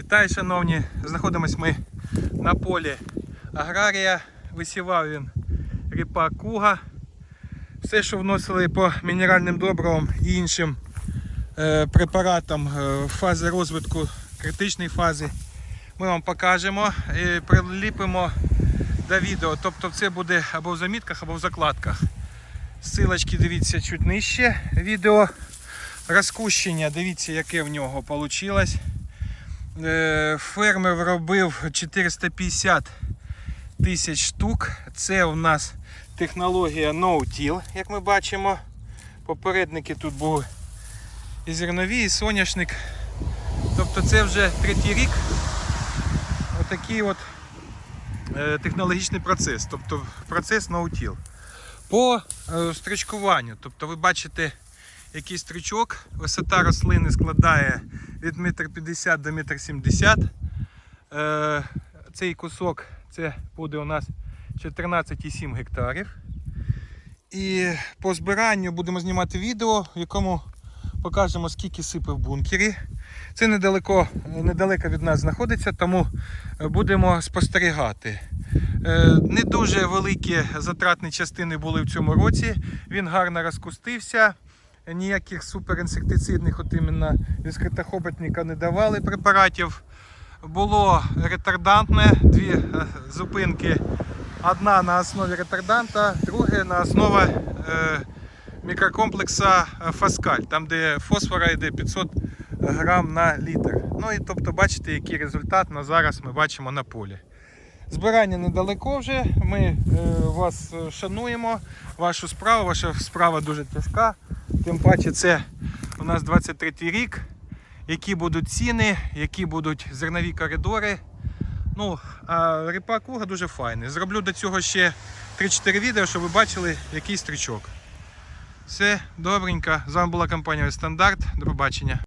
Вітаю, шановні! Знаходимось ми на полі аграрія. Висівав він ріпак куга. Все, що вносили по мінеральним добривам і іншим е, препаратам е, фази розвитку, критичної фази, ми вам покажемо і приліпимо до відео. Тобто це буде або в замітках, або в закладках. Силочки дивіться чуть нижче відео. Розкущення, дивіться, яке в нього вийшло. Е, Фермер робив 450 тисяч штук. Це у нас технологія No-Till, як ми бачимо. Попередники тут були і зернові, і соняшник. Тобто це вже третій рік. Отакий от е, технологічний процес. Тобто процес No-Till. По е, стричкуванню, тобто ви бачите який стрічок, висота рослини складає від 1,50 до 1,70 м. Е, цей кусок це буде у нас 14,7 гектарів. І по збиранню будемо знімати відео, в якому покажемо, скільки сипи в бункері. Це недалеко, недалеко від нас знаходиться, тому будемо спостерігати. Е, Не дуже великі затратні частини були в цьому році. Він гарно розкустився. Ніяких суперінсектицидних, от іменно від не давали препаратів. Було ретардантне, дві е, зупинки. Одна на основі ретарданта, друга на основі е, мікрокомплекса Фаскаль, там де фосфора йде 500 грам на літр. Ну і тобто бачите, який результат на зараз ми бачимо на полі. Збирання недалеко вже. Ми е, вас шануємо, вашу справу. Ваша справа дуже тяжка. Тим паче, це у нас 23 й рік. Які будуть ціни, які будуть зернові коридори. Ну, а ріпак куга дуже файний. Зроблю до цього ще 3-4 відео, щоб ви бачили, який стрічок. Все добренько. З вами була компанія Стандарт. До побачення.